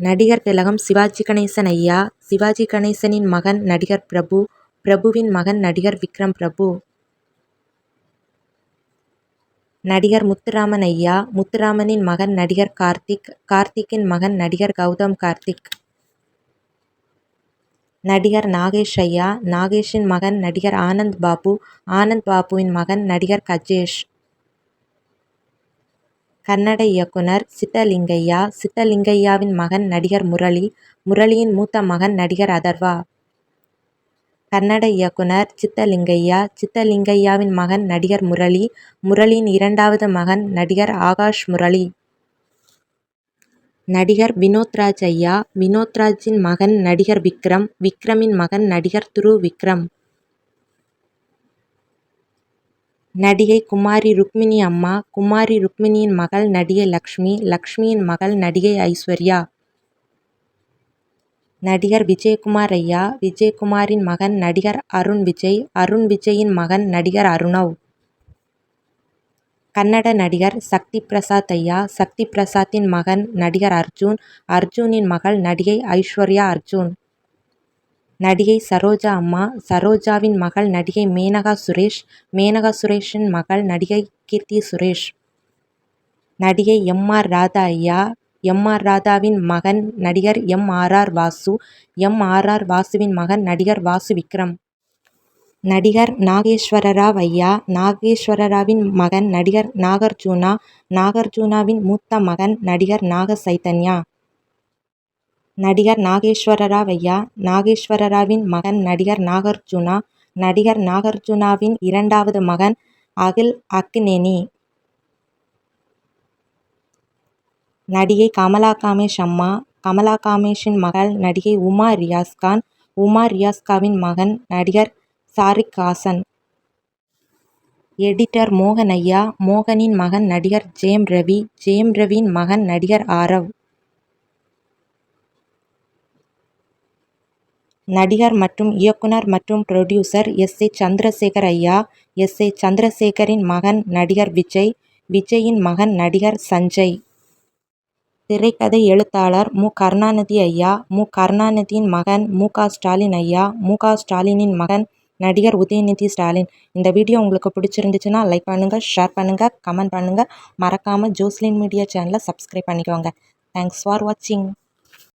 நடிகர் திலகம் சிவாஜி கணேசன் ஐயா சிவாஜி கணேசனின் மகன் நடிகர் பிரபு பிரபுவின் மகன் நடிகர் விக்ரம் பிரபு. நடிகர் முத்துராமன் ஐயா முத்துராமனின் மகன் நடிகர் கார்த்திக் கார்த்திக்கின் மகன் நடிகர் கௌதம் கார்த்திக். நடிகர் நாகேஷ் ஐயா நாகேஷின் மகன் நடிகர் ஆனந்த் பாபு ஆனந்த் பாபுவின் மகன் நடிகர் கஜேஷ். கன்னட இயக்குனர் சித்தலிங்கையா சித்தலிங்கையாவின் மகன் நடிகர் முரளி முரளியின் மூத்த மகன் நடிகர் அதர்வா. கன்னட இயக்குனர் சித்தலிங்கையா சித்தலிங்கையாவின் மகன் நடிகர் முரளி முரளியின் இரண்டாவது மகன் நடிகர் ஆகாஷ் முரளி. நடிகர் வினோத்ராஜ் ஐயா வினோத்ராஜின் மகன் நடிகர் விக்ரம் விக்ரமின் மகன் நடிகர் துரு விக்ரம் நடிகை குமாரி ருக்மிணி அம்மா குமாரி ருக்மிணியின் மகள் நடிகை லக்ஷ்மி லக்ஷ்மியின் மகள் நடிகை ஐஸ்வர்யா. நடிகர் விஜயகுமார் ஐயா விஜயகுமாரின் மகன் நடிகர் அருண் விஜய் அருண் விஜயின் மகன் நடிகர் அருணவ். கன்னட நடிகர் சக்தி பிரசாத் ஐயா சக்தி பிரசாத்தின் மகன் நடிகர் அர்ஜுன் அர்ஜுனின் மகள் நடிகை ஐஸ்வர்யா அர்ஜுன். நடிகை சரோஜா அம்மா சரோஜாவின் மகள் நடிகை மேனகா சுரேஷ் மேனகா சுரேஷின் மகள் நடிகை கீர்த்தி சுரேஷ். நடிகை எம் ஆர் ராதா ஐயா எம் ஆர் ராதாவின் மகன் நடிகர் M R R Vasu M R R வாசுவின் மகன் நடிகர் வாசு விக்ரம். நடிகர் நாகேஸ்வரராவ் ஐயா நாகேஸ்வரராவின் மகன் நடிகர் நாகார்ஜுனா நாகார்ஜுனாவின் மூத்த மகன் நடிகர் நாக சைதன்யா நடிகர் நாகேஸ்வரராவ் ஐயா நாகேஸ்வரராவின் மகன் நடிகர் நாகார்ஜுனா? நடிகர் நாகார்ஜுனாவின் இரண்டாவது மகன் அகில் அக்னேனி. நடிகை கமலா காமேஷ் அம்மா கமலா காமேஷின் மகள் நடிகை உமா ரியாஸ்கான் உமா ரியாஸ்காவின் மகன் நடிகர் சாரிக் ஹாசன். எடிட்டர் மோகன் ஐயா. மோகனின் மகன் நடிகர் ஜேம் ரவி. ஜேம் ரவியின் மகன் நடிகர் ஆரவ். நடிகர் மற்றும் இயக்குனர் மற்றும் புரொடியூசர் எஸ். ஏ. சந்திரசேகர் ஐயா எஸ். ஏ. சந்திரசேகரின் மகன் நடிகர் விஜய் விஜயின் மகன் நடிகர் சஞ்சய். திரைக்கதை எழுத்தாளர் மு. கருணாநிதி ஐயா மு. கருணாநிதியின் மகன் மு. க. ஸ்டாலின் ஐயா மு. க. ஸ்டாலினின் மகன் நடிகர் உதயநிதி ஸ்டாலின். இந்த வீடியோ உங்களுக்கு பிடிச்சிருந்துச்சுன்னா லைக் பண்ணுங்கள் ஷேர் பண்ணுங்கள் கமெண்ட் பண்ணுங்கள் மறக்காமல் ஜோஸ்லின் மீடியா சேனலை சப்ஸ்கிரைப் பண்ணிக்கோங்க. தேங்க்ஸ் ஃபார் வாட்சிங்